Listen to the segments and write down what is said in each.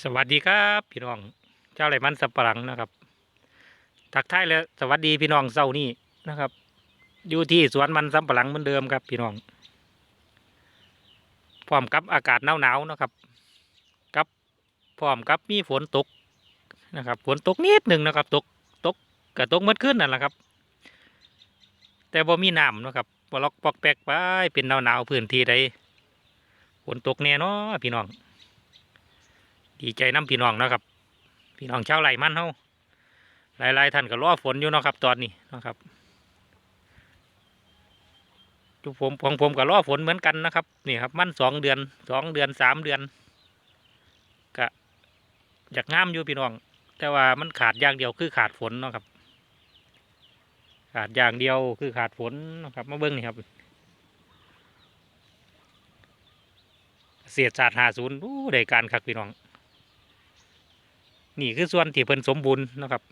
สวัสดีครับพี่น้อง เจ้าไรมันสับปะหลังนะครับ ทักทายแล้วสวัสดีพี่น้องเช้านี้นะครับ อยู่ที่สวนมันสับปะหลังเหมือนเดิมครับพี่น้อง พร้อมกับอากาศหนาวๆนะครับ กับพร้อมกับมีฝนตกนะครับ ฝนตกนิดหนึ่งนะครับ ตกตกกระตกเมื่อคืนนั่นแหละครับ แต่บ่มีน้ำนะครับบล็อกปอกแปกไปเป็นหนาวๆพื้นที่ใดฝนตกแน่นอนพี่น้อง ดีใจน้ำพี่น้องนะครับ พี่น้องชาวไร่มันเฮาหลายๆท่านก็รอฝนอยู่นะครับ ตอนนี้นะครับทุกผมของผมก็รอฝนเหมือนกันนะครับนี่ครับ มันสองเดือนสองเดือนสามเดือนก็อยากงามอยู่พี่น้อง แต่ว่ามันขาดอย่างเดียวคือขาดฝนนะครับ ขาดอย่างเดียวคือขาดฝนนะครับมาเบิ้งนี่ครับเสียศาสตร์หาศูนย์อู้ได้การคักพี่น้อง นี่คือส่วนที่เพิ่นสมบูรณ์นะครับ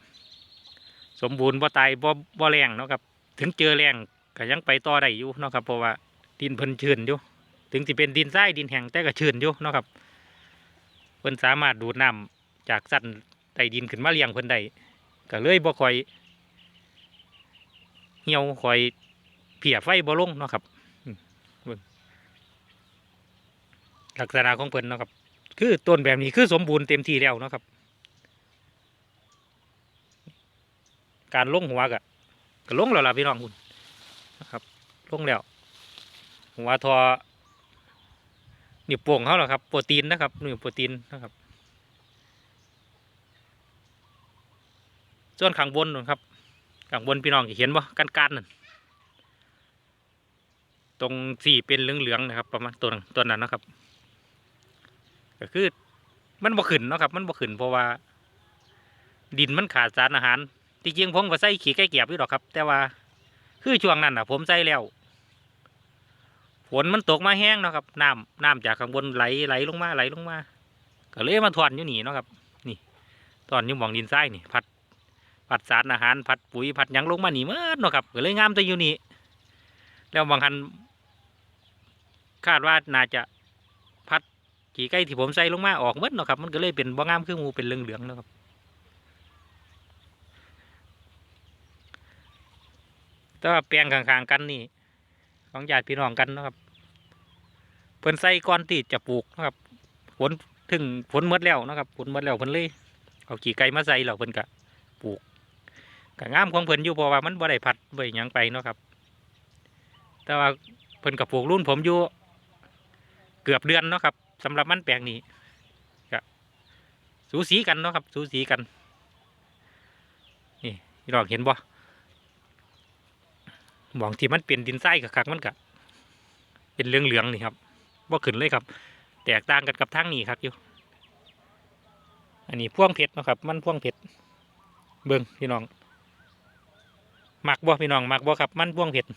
สมบูรณ์บ่ตายบ่บ่แรงนะครับ ถึงเจอแรงก็ยังไปต่อได้อยู่นะครับ เพราะว่าดินเพิ่นชื้นอยู่ ถึงสิเป็นดินทรายดินแห้งแต่ก็ชื้นอยู่นะครับ เพิ่นสามารถดูดน้ำจากสันใต้ดินขึ้นมาเลี้ยงเพิ่นได้ก็เลยบ่ค่อยเหี่ยวค่อยเพียไฟบ่ลงนะครับลักษณะของเพิ่นนะครับ คือต้นแบบนี้คือสมบูรณ์เต็มที่แล้วนะครับ การลงหัวกะก็ลงแล้วล่ะพี่น้องคุณนะครับลงแล้วหัวทอนี่ป่วงเขาหรอครับโปรตีนนะครับนี่โปรตีนนะครับส่วนข้างบนนู่นครับข้างบนพี่น้องเห็นบ่กันกันนั่นตรงสีเป็นเหลืองๆนะครับ ประมาณตัวนั้นตัวนั้นนะครับ ก็คือมันบ่ขึ้นนะครับ มันบ่ขึ้นเพราะว่า ดินมันขาดสารอาหาร ที่จริงผมก็ใส่ขี้ไก่เกียบอยู่หรอกครับ แต่ว่าคือช่วงนั้นอะ ผมใส่แล้วฝนมันตกมาแห้งเนาะครับน้ำน้ำจากข้างบนไหลไหลลงมาไหลลงมาก็เลยมาถอนอยู่นี่เนาะครับ นี่ถอนอยู่หมองดินทรายนี่พัดพัดสารอาหารพัดปุ๋ยพัดยังลงมาหนีเมื่อเนาะครับก็เลยงามแต่อยู่นี่แล้วบางคันคาดว่าน่าจะพัดขี้ไก่ที่ผมใส่ลงมาออกเมื่อเนาะครับ มันก็เลยเป็นบ่งามคือหมูเป็นเหลืองๆเนาะครับ แต่ว่าแปลงข้างๆกันนี่ ของญาติพี่น้องกันนะครับ เพิ่นใส่ก้อนที่จะปลูกนะครับฝนถึงฝนหมดแล้วนะครับฝนหมดแล้วเพิ่นเลยเอาขี่ไก่มาใส่แล้วเพิ่นก็ปลูกก็งามของเพิ่นอยู่เพราะว่ามันบ่ได้พัดบ่ได้ยังไปเนาะครับ แต่ว่าเพิ่นก็ปลูกรุ่นผมอยู่เกือบเดือนเนาะครับสำหรับมันแปลงนี้ก็สูสีกันเนาะครับ สูสีกัน นี่พี่น้องเห็นบ่ หมองที่มันเป็นดินทรายกับคักมันกะเป็นเหลืองๆนี่ครับว่าขึ้นเลยครับ แตกต่างกันกับทางนี้ครับอยู่ อันนี้พ่วงเพชรนะครับ มันพ่วงเพชรเบิ้งพี่น้องมักบ่พี่น้องมักบ่ครับ มันพ่วงเพชร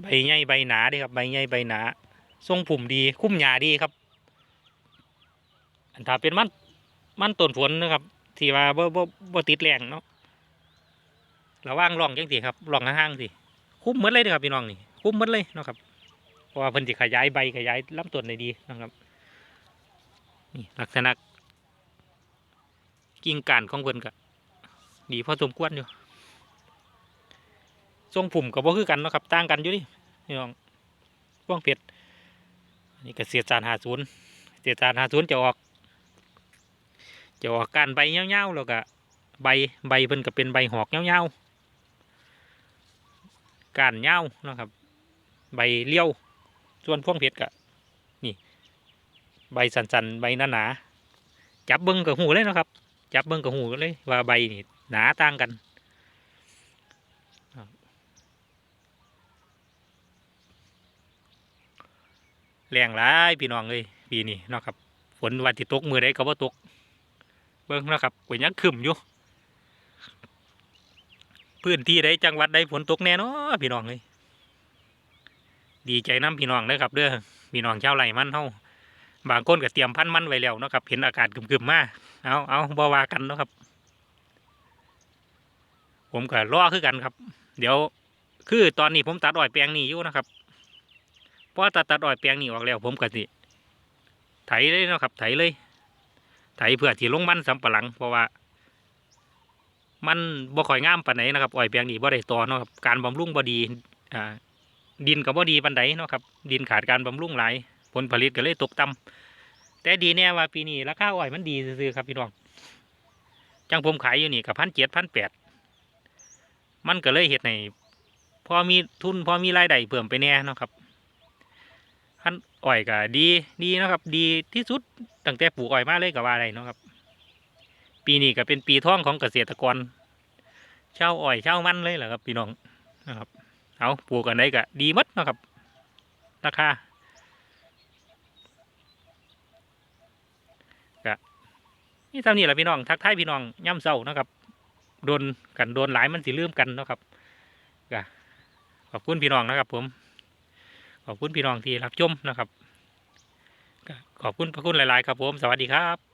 ใบใหญ่ใบหนาดีครับใบใหญ่ใบหนาทรงผุ่มดีคุ้มหยาดีครับ อันถ้าเป็นมันมันต้นฝนนะครับ ที่ว่าบ่บ่บ่ติดแรงเนาะ ระว่างร่องจังสิครับร่องห้างๆสิคุ้มหมดเลยเด้อครับพี่น้องนี่คุ้มหมดเลยนะครับเพราะว่าเพิ่นสิขยายใบขยายลำต้นได้ดีนะครับนี่ลักษณะกิ่งก้านของเพิ่นก็ดีพอสมควรอยู่ทรงผุ่มกับบ่คือกันนะครับต่างกันอยู่ดิพี่น้องพวงเพชรนี่ก็เสียจานหาศูนย์เสียจานหาศูนย์จะออกจะออกกานใบเงาวๆแล้วก็ใบใบเพิ่นก็เป็นใบหอกเงาวๆ ก้านเงานะครับ ใบเลี้ยว ส่วนพวงเพชรก็นี่ ใบสันๆ ใบหนาๆจับเบิ้งกับหูเลยนะครับ จับเบิ้งกับหูเลยว่าใบนี่หนาต่างกันแรงหลายพี่น้องเลยปีนี้นะครับฝนวันที่ตกมือได้ก็บ่าตก เบิ้งนะครับก็ยังขึ้มอยู่ พื้นที่ใดจังหวัดใดฝนตกแน่นอนพี่น้องเลยดีใจน้ำพี่น้องเลยครับเด้อพี่น้องชาวไร่มันเฮาบางคนก็เตรียมพันธุ์มันไว้แล้วเนาะครับเห็นอากาศกึมๆมาเอาเอาบ่ว่ากันเนาะครับ ผมก็รอคือกันครับ เดี๋ยวคือตอนนี้ผมตัดอ้อยแปลงนี้อยู่นะครับเพราะตัดตัดอ้อยแปลงนี้ออกแล้ว ผมก็สิไถเลยเนาะครับไถเลยไถเพื่อที่ลงมันสำปะหลังเพราะว่า มันบ่ค่อยงามปานไหนนะครับอ้อยแปลงนี้บ่ได้ต่อเนาะครับการบำรุงบ่ดีอ่าดินก็บ่ดีปานใดเนาะครับดินขาดการบำรุงหลายผลผลิตก็เลยตกต่ำแต่ดีแน่ว่าปีนี้ราคาอ้อยมันดีซื่อๆครับพี่น้องจังผมขายอยู่นี่กับพันเจ็ดพันแปดมันก็เลยเฮ็ดให้พอมีทุนพอมีรายได้เพิ่มไปแน่เนาะครับพันอ้อยก็ดีดีเนาะครับ ดีที่สุดตั้งแต่ปลูกอ้อยมาเลยก็ว่าได้เนาะครับ ปีนี้ก็เป็นปีท่องของเกษตรกรเช่าอ้อยเช่ามันเลยแหละครับพี่น้องนะครับเอาปลูกกันได้ก็ดีมัดนะครับราคาก็นี่เท่านี้แหละพี่น้องทักทายพี่น้องย่ำเศร้านะครับโดนกันโดนหลายมันสิลืมกันนะครับก็ขอบคุณพี่น้องนะครับ ผม ขอบคุณพี่น้องที่รับชมนะครับขอบคุณพระคุณหลาย ๆ ครับผม สวัสดีครับ